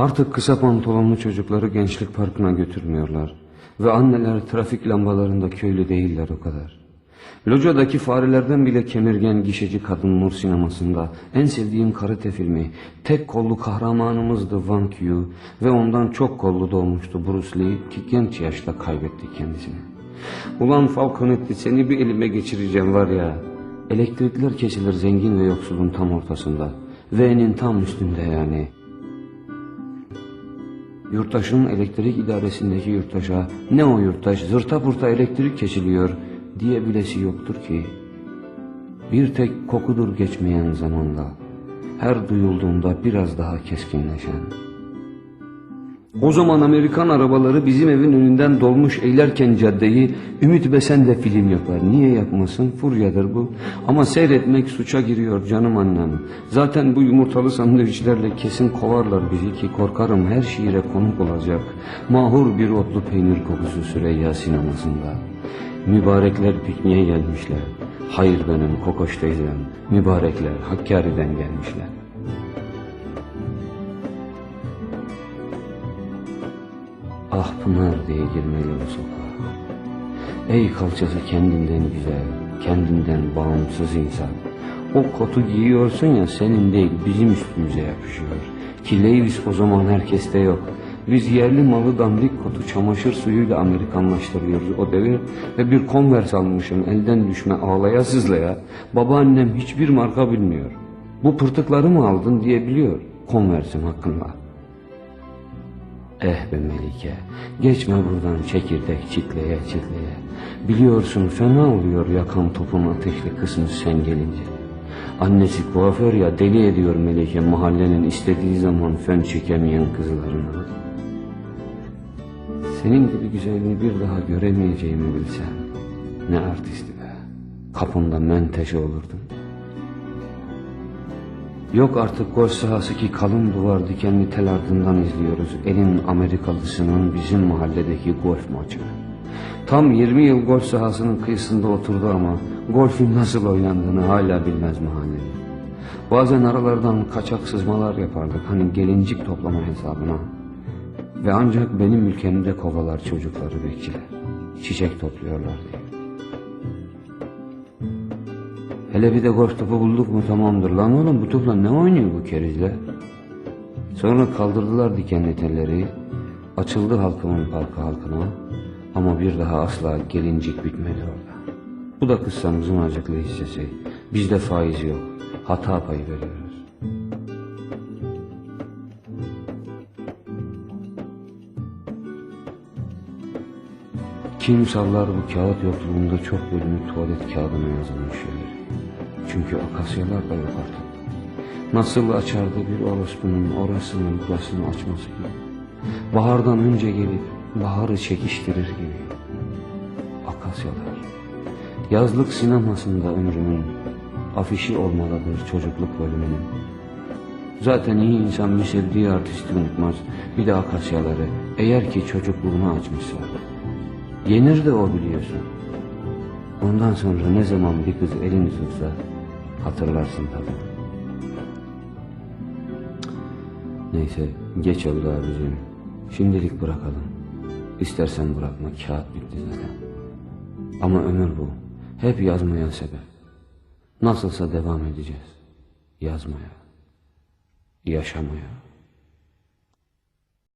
Artık kısa pantolonlu çocukları gençlik parkına götürmüyorlar. Ve anneler trafik lambalarında köylü değiller o kadar. Locadaki farelerden bile kemirgen gişeci kadın Nur sinemasında en sevdiğim karate filmi tek kollu kahramanımızdı Wang Yu ve ondan çok kollu doğmuştu Bruce Lee ki genç yaşta kaybetti kendisini. Ulan Falconetti seni bir elime geçireceğim var ya. Elektrikler kesilir zengin ve yoksulun tam ortasında. V'nin tam üstünde yani. Yurttaşın elektrik idaresindeki yurttaşa ne o yurttaş zırta purta elektrik kesiliyor diye bilesi yoktur ki. Bir tek kokudur geçmeyen zamanda. Her duyulduğunda biraz daha keskinleşen. O zaman Amerikan arabaları bizim evin önünden dolmuş eylerken caddeyi Ümit Besen de film yapar. Niye yapmasın? Furyadır bu. Ama seyretmek suça giriyor canım annem. Zaten bu yumurtalı sandviçlerle kesin kovarlar bizi ki korkarım her şiire konuk olacak. Mahur bir otlu peynir kokusu Süreyya sinemasında. Mübarekler pikniğe gelmişler. Hayır benim kokoş teyzem. Mübarekler Hakkari'den gelmişler. Ah Pınar diye girmeli sokağa. Ey kalçası kendinden güzel, kendinden bağımsız insan. O kotu giyiyorsun ya senin değil bizim üstümüze yapışıyor. Ki o zaman herkeste yok. Biz yerli malı dandik kotu çamaşır suyuyla Amerikanlaştırıyoruz o devir ve bir konvers almışım elden düşme ağlaya sızlaya. Babaannem hiçbir marka bilmiyor. Bu pırtıkları mı aldın diyebiliyor konversin hakkında. Eh be Melike, geçme buradan çekirdek çitleye çitleye. Biliyorsun fena oluyor yakan topun ateşli kısmı sen gelince. Annesi kuaför ya deli ediyor Melike mahallenin istediği zaman fön çekemeyen kızlarını. Senin gibi güzelliği bir daha göremeyeceğimi bilsem. Ne artisti be. Kapında menteşe olurdum. Yok artık golf sahası ki kalın duvar dikenli tel ardından izliyoruz. Elin Amerikalısının bizim mahalledeki golf maçı. Tam 20 yıl golf sahasının kıyısında oturdu ama golfün nasıl oynandığını hala bilmez mahalleli. Bazen aralardan kaçak sızmalar yapardık hani gelincik toplama hesabına. Ve ancak benim ülkemde kovalar çocukları bekçiler. Çiçek topluyorlar diye. Hele bir de golf topu bulduk mu tamamdır. Lan oğlum bu topla ne oynuyor bu kerizler? Sonra kaldırdılar dikenli telleri. Açıldı halkımın parkı halkına. Ama bir daha asla gelincik bitmedi orada. Bu da kıssamızın acıklı hissesi. Bizde faiz yok. Hata payı veriyoruz. Kim sallar bu kağıt yokluğunda çok bölümü tuvalet kağıdına yazılmış şeyler. Çünkü akasyalar da yok artık. Nasıl açardı bir orospunun orasını burasını açması gibi. Bahardan önce gelip baharı çekiştirir gibi. Akasyalar. Yazlık sinemasında ömrümün afişi olmalıdır çocukluk bölümünün. Zaten iyi insan bir sevdiği artisti unutmaz. Bir de akasyaları eğer ki çocukluğunu açmışsa. Yenir de o biliyorsun. Ondan sonra ne zaman bir kız elini tutsa hatırlarsın tabii. Neyse geç oldu abicim. Şimdilik bırakalım. İstersen bırakma kağıt bitti zaten. Ama ömür bu. Hep yazmaya sebep. Nasılsa devam edeceğiz. Yazmaya. Yaşamaya.